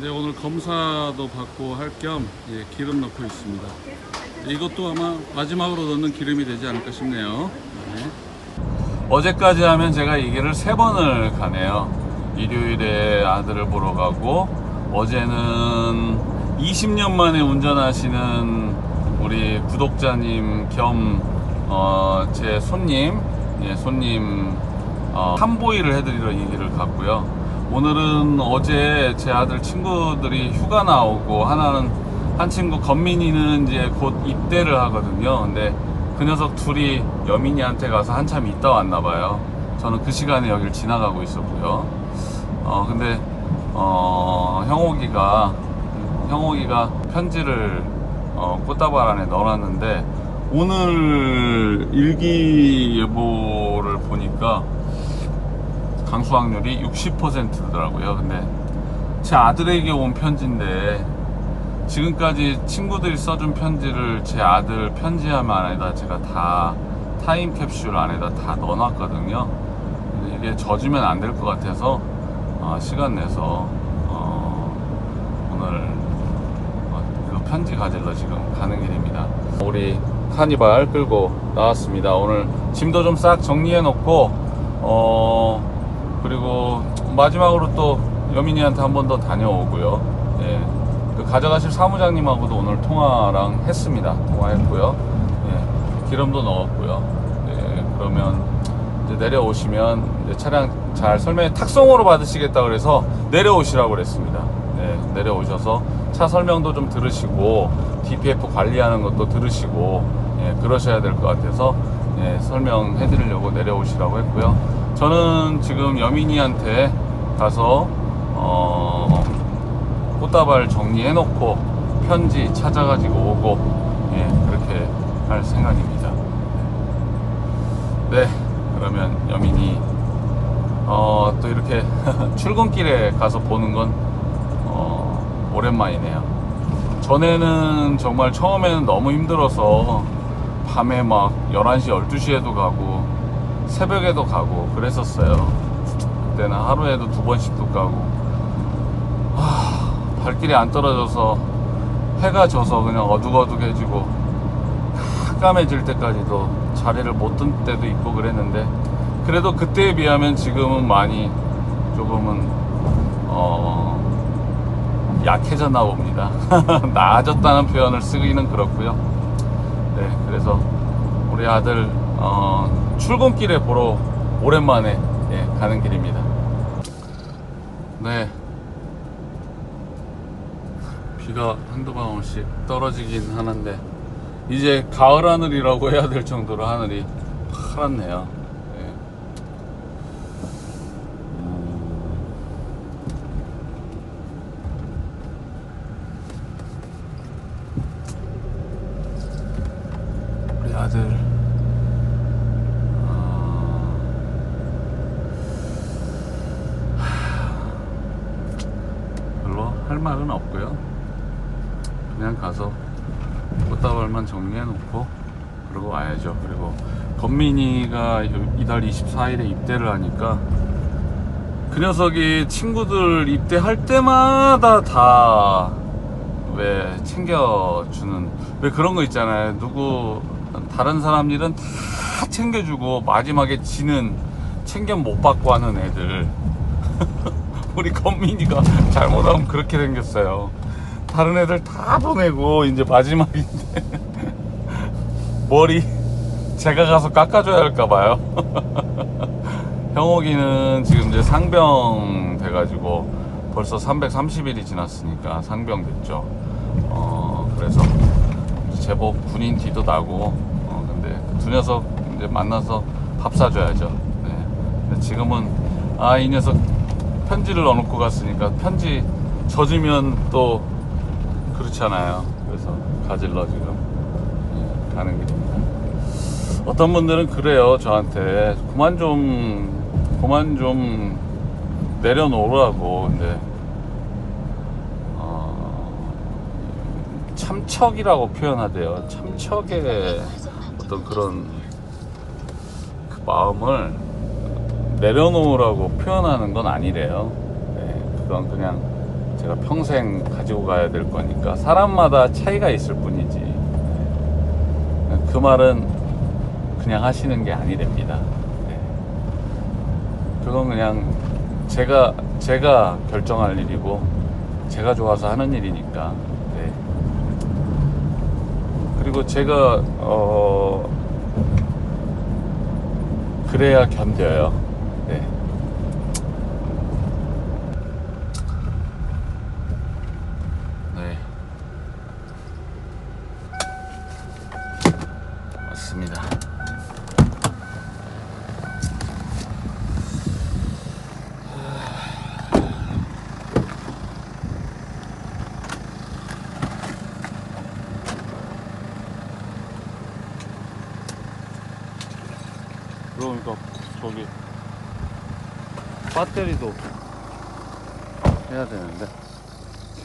네, 오늘 검사도 받고 할겸 예, 기름 넣고 있습니다. 이것도 아마 마지막으로 넣는 기름이 되지 않을까 싶네요. 네. 어제까지 하면 제가 이 길을 세 번을 가네요. 일요일에 아들을 보러 가고 어제는 20년 만에 운전하시는 우리 구독자님 겸 어, 제 손님, 예, 손님 어, 한보이를 해드리러 이 길을 갔고요. 오늘은 어제 제 아들 친구들이 휴가 나오고 하나는 한 친구 건민이는 이제 곧 입대를 하거든요. 근데 그 녀석 둘이 여민이한테 가서 한참 있다 왔나 봐요. 저는 그 시간에 여기를 지나가고 있었고요. 어 근데 어 형옥이가 형옥이가 편지를 어, 꽃다발 안에 넣어놨는데 오늘 일기예보를 보니까 강수 확률이 60%더라고요. 근데 제 아들에게 온 편지인데 지금까지 친구들이 써준 편지를 제 아들 편지함 안에다 제가 다 타임캡슐 안에다 다 넣어놨거든요. 이게 젖으면 안 될 것 같아서 어, 시간 내서 어, 오늘 어, 그 편지 가지러 지금 가는 길입니다. 우리 카니발 끌고 나왔습니다. 오늘 짐도 좀 싹 정리해 놓고 어 그리고 마지막으로 또 여민이한테 한 번 더 다녀오고요. 예. 그 가져가실 사무장님하고도 오늘 통화랑 했습니다. 통화했고요. 예. 기름도 넣었고요. 예. 그러면 이제 내려오시면 이제 차량 잘 설명해 탁송으로 받으시겠다 그래서 내려오시라고 그랬습니다. 네, 내려오셔서 차 설명도 좀 들으시고 DPF 관리하는 것도 들으시고 예, 그러셔야 될 것 같아서 예, 설명해 드리려고 내려오시라고 했고요. 저는 지금 여민이한테 가서 어, 꽃다발 정리해 놓고 편지 찾아가지고 오고 예, 그렇게 할 생각입니다. 네, 그러면 여민이 어, 또 이렇게 출근길에 가서 보는 건 어, 오랜만이네요. 전에는 정말 처음에는 너무 힘들어서 밤에 막 11시, 12시에도 가고 새벽에도 가고 그랬었어요. 그때는 하루에도 두 번씩도 가고 하, 발길이 안 떨어져서 해가 져서 그냥 어둑어둑해지고 깜깜해질 때까지도 자리를 못 든 때도 있고 그랬는데 그래도 그때에 비하면 지금은 많이 조금은 어 약해졌나 봅니다. 나아졌다는 표현을 쓰기는 그렇고요. 네, 그래서 우리 아들 어, 출근길에 보러 오랜만에 예, 가는 길입니다. 네. 비가 한두 방울씩 떨어지긴 하는데 이제 가을 하늘이라고 해야 될 정도로 하늘이 파랗네요. 아들 어, 별로 할 말은 없고요. 그냥 가서 꽃다발만 정리해 놓고 그러고 와야죠. 그리고 건민이가 이달 24일에 입대를 하니까 그 녀석이 친구들 입대할 때마다 다 왜 챙겨주는 왜 그런 거 있잖아요. 누구 다른 사람 일은 다 챙겨주고 마지막에 지는 챙겨 못 받고 하는 애들. 우리 건민이가 잘못하면 그렇게 생겼어요. 다른 애들 다 보내고 이제 마지막인데 머리 제가 가서 깎아줘야 할까 봐요. 형옥이는 지금 이제 상병 돼가지고 벌써 330일이 지났으니까 상병 됐죠. 어 그래서 제법 군인 뒤도 나고 두 녀석 이제 만나서 밥 사줘야죠. 네. 지금은 아 이 녀석 편지를 넣어놓고 갔으니까 편지 젖으면 또 그렇잖아요. 그래서 가질러 지금 예, 가는 길입니다. 어떤 분들은 그래요 저한테 그만 좀 그만 좀 내려놓으라고 근데 어, 참척이라고 표현하대요. 참척의 어떤 그런 그 마음을 내려놓으라고 표현하는 건 아니래요. 네, 그건 그냥 제가 평생 가지고 가야 될 거니까 사람마다 차이가 있을 뿐이지 네. 그 말은 그냥 하시는 게 아니랍니다 네. 그건 그냥 제가 제가 결정할 일이고 제가 좋아서 하는 일이니까 네. 그리고 제가 어 그래야 견뎌요 네. 네. 맞습니다. 그러니까 저기 배터리도 해야 되는데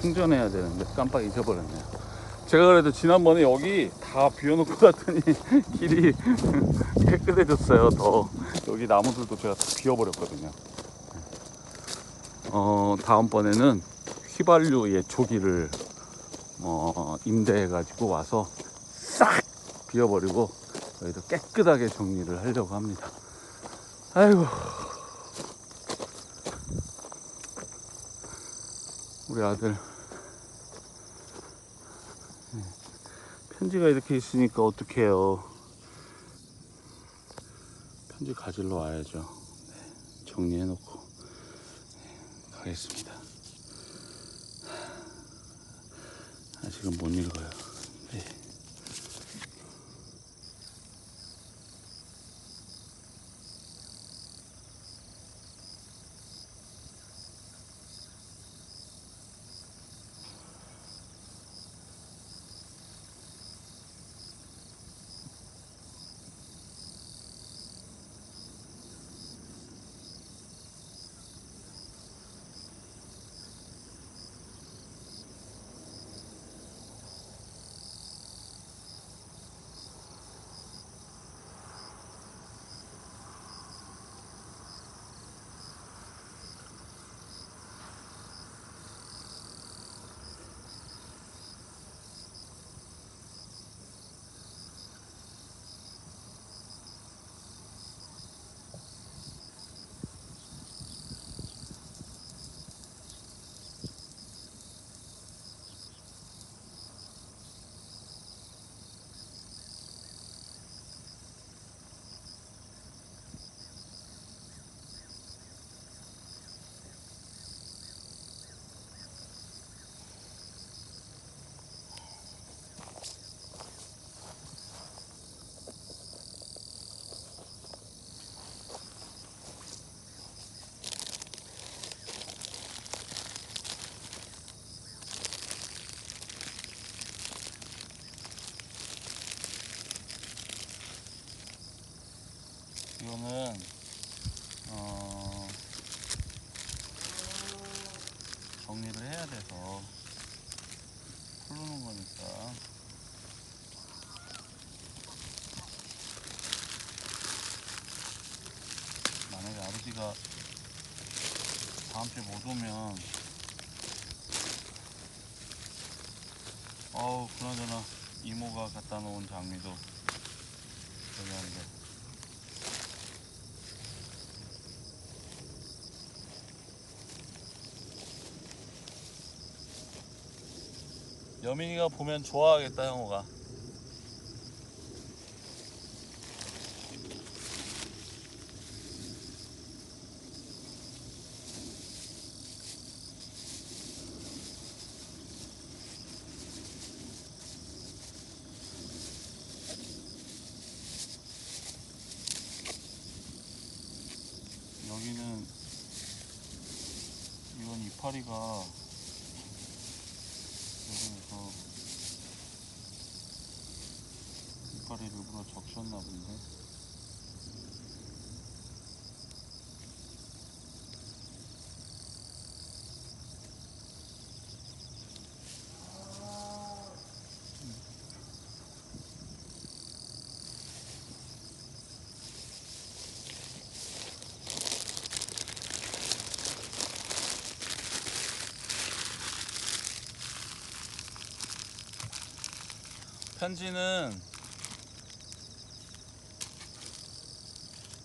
충전해야 되는데 깜빡 잊어버렸네요. 제가 그래도 지난번에 여기 다 비워놓고 갔더니 길이 깨끗해졌어요. 더 여기 나무들도 제가 다 비워버렸거든요. 어 다음번에는 휘발유의 조기를 어 임대해 가지고 와서 싹 비워버리고 여기도 깨끗하게 정리를 하려고 합니다. 아이고. 우리 아들. 편지가 이렇게 있으니까 어떡해요? 편지 가지러 와야죠. 네, 정리해놓고. 네, 가겠습니다. 아직은 못 읽어요 이거는 어 정리를 해야 돼서 풀르는 거니까. 만약에 아버지가 다음 주에 못 오면 어우 그나저나 이모가 갖다 놓은 장미도 저기 한데 여민이가 보면 좋아하겠다 형호가. 여기는 이건 이파리가 여기에서 이파리를 일부러 적셨나 본데 편지는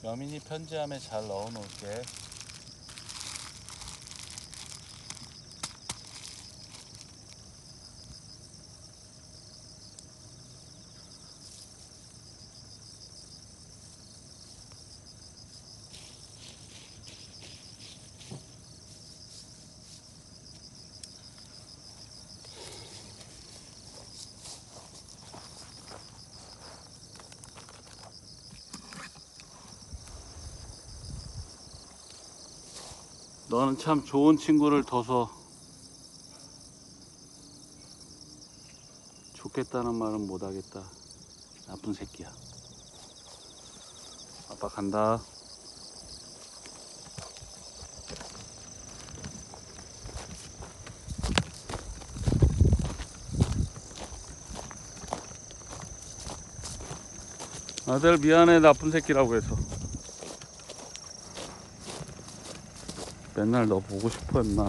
여민이 편지함에 잘 넣어 놓을게. 너는 참 좋은 친구를 둬서 좋겠다는 말은 못하겠다. 나쁜 새끼야. 아빠 간다. 아들 미안해 나쁜 새끼라고 해서 맨날 너 보고 싶어 임마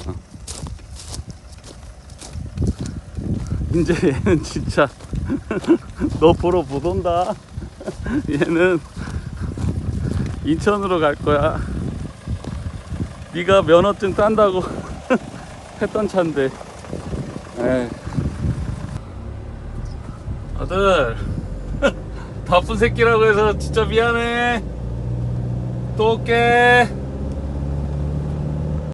이제 얘는 진짜 너 보러 못 온다. 얘는 인천으로 갈 거야. 네가 면허증 딴다고 했던 차인데. 에이. 아들 나쁜 새끼라고 해서 진짜 미안해. 또 올게